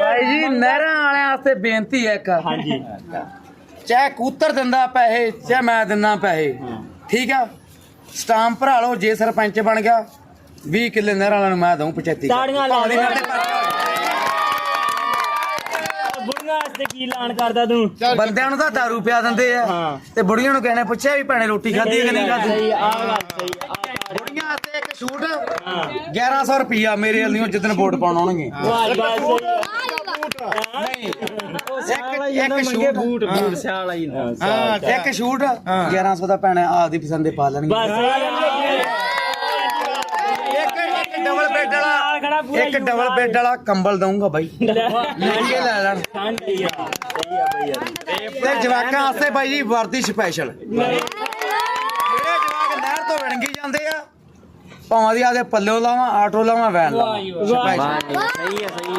ਭਾਈ ਜੀ ਨਹਿਰਾਂ ਵਾਲਿਆਂ ਵਾਸਤੇ ਬੇਨਤੀ ਹੈ ਇੱਕ। ਹਾਂਜੀ। ਚਾਹੇ ਕੂਤਰ ਦਿੰਦਾ ਪੈਸੇ ਚਾਹੇ ਮੈਂ ਦਿੰਦਾ ਪੈਸੇ। ਠੀਕ ਆ? ਸਟਾਂਪ ਭਰਾ ਲਓ ਜੇ ਸਰਪੰਚ ਬਣ ਗਿਆ 20 ਕਿੱਲੇ ਨਹਿਰਾਂ ਵਾਲਿਆਂ ਨੂੰ ਮੈਂ ਦਊਂ 75 ਤਾੜੀਆਂ ਲਾ ਭਾਵੇਂ ਪਰਚਾ ਬੁੜੀਆਂ ਵਾਸਤੇ ਕੀ ਐਲਾਨ ਕਰਦਾ ਤੂੰ। ਬੰਦਿਆਂ ਨੂੰ ਤਾਂ ਦਾਰੂ ਪਿਆ ਦਿੰਦੇ ਆ। ਹਾਂ। ਤੇ ਬੁੜੀਆਂ ਨੂੰ ਕਹਿੰਦੇ ਪੁੱਛਿਆ ਵੀ ਭੈਣੇ ਰੋਟੀ ਖਾਧੀ ਕਿ ਨਹੀਂ ਖਾਧੀ? ਸਹੀ ਆ ਗੱਲ ਸਹੀ ਆ। ਬੁੜੀਆਂ ਵਾਸਤੇ ਇੱਕ ਛੂਟ। 1100 ਰੁਪਿਆ ਮੇਰੇ ਵੱਲੋਂ ਜਿੱਦਣ ਵੋਟ ਪਾਉਣ ਆਉਣਗੇ। ਵਾਹ ਵਾਹ ਨਹੀਂ। ਇੱਕ ਇੱਕ ਛੂਟ ਬੂਟ ਬੂਟ ਸਿਆਲ ਆਈ ਹਾਂ ਇੱਕ ਛੂਟ 1100 ਦਾ ਭੈਣੇ ਆਪਦੀ ਪਸੰਦ ਦੇ ਪਾ ਲੈਣਗੇ। ਬਸ। ਇੱਕ ਇੱਕ ਡਬਲ ਬੈੱਡ ਵਾਲਾ ਇੱਕ ਡਬਲ ਬੈੱਡ ਵਾਲਾ ਕੰਬਲ ਦਊਂਗਾ ਬਾਈ। ਮਹਿੰਗੇ ਲੈ ਲੈਣ। ਠੰਡ ਹੀ ਆ ਸਹੀ ਆ ਬਈ ਯਾਰ। ਤੇ ਜਵਾਕਾਂ ਵਾਸਤੇ ਬਾਈ ਜੀ ਵਰਦੀ ਸਪੈਸ਼ਲ ਜਿਹੜੇ ਜਵਾਕ ਨਹਿਰ ਤੋਂ ਵਿਣਗੀ ਜਾਂਦੇ ਆ ਭਾਵਾਂ ਦੀ ਆਦੇ ਪੱਲਿਓ ਲਾਵਾਂ ਆਟੋ ਲਾਵਾਂ ਵੈਨ ਲਾਵਾਂ। ਸਪੈਸ਼ਲ ਸਹੀ ਆ ਸਹੀ ਆ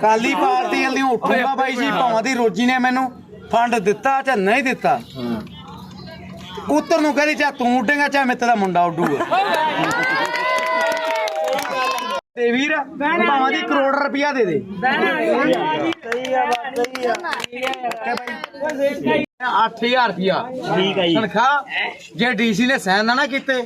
ਕਾਲੀ ਪਾਰਟੀ ਵਾਲੀ ਉੱਠੂਗਾ ਬਾਈ ਜੀ ਭਾਵਾਂ ਦੀ ਰੋਜੀ ਨੇ ਮੈਨੂੰ ਫੰਡ ਦਿੱਤਾ ਜਾਂ ਨਹੀਂ ਦਿੱਤਾ? ਕੂਤਰ ਨੂੰ ਕਹਿੰਦੀ ਚਾ ਤੂੰ ਉੱਡੇਗਾ ਚਾ ਮੇਰੇ ਦਾ ਮੁੰਡਾ ਉੱਡੂਗਾ। ਤੇ ਵੀਰ ਭਾਵਾਂ ਦੀ ਕਰੋੜ ਰੁਪਇਆ ਦੇ ਦੇ। ਸਹੀ ਆ ਬਸ ਸਹੀ ਆ। 8000 ਰੁਪਇਆ। ਠੀਕ ਆ ਜੀ। ਤਨਖਾਹ। ਜੇ ਡੀਸੀ ਨੇ ਸਾਈਨ ਨਾ ਕੀਤੇ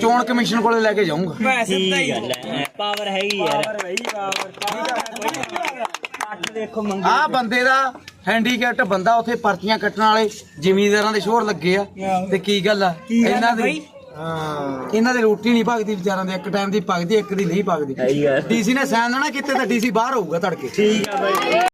ਚੋਣ ਕਮਿਸ਼ਨ ਕੋਲੇ ਲੈ ਕੇ ਜਾਊਂਗਾ। ਠੀਕ ਆ ਲੈ ਪਾਵਰ ਹੈਗੀ ਯਾਰ ਪਾਵਰ ਬਈ ਪਾਵਰ ਅੱਠ ਦੇਖੋ ਮੰਗੀ। ਆ ਬੰਦੇ ਦਾ ਹੈਂਡੀਕੈਪਟ ਬੰਦਾ ਉੱਥੇ ਪਰਚੀਆਂ ਕੱਟਣ ਵਾਲੇ ਜ਼ਿਮੀਂਦਾਰਾਂ ਦੇ ਸ਼ੋਰ ਲੱਗੇ ਆ। ਤੇ ਕੀ ਗੱਲ ਆ? ਇਹਨਾਂ ਦੀ ਇਹਨਾਂ ਦੀ ਰੋਟੀ ਨਹੀਂ ਭਗਦੀ ਵਿਚਾਰਾਂ ਦੇ ਇੱਕ ਟਾਈਮ ਦੀ ਭਗਦੀ ਇੱਕ ਦੀ ਨਹੀਂ ਭਗਦੀ। ਡੀਸੀ ਨੇ ਸਾਈਨ ਨਾ ਨਾ ਕੀਤੇ ਤਾਂ ਡੀਸੀ ਬਾਹਰ ਹੋਊਗਾ ਤੜਕੇ। ਠੀਕ ਆ ਬਈ।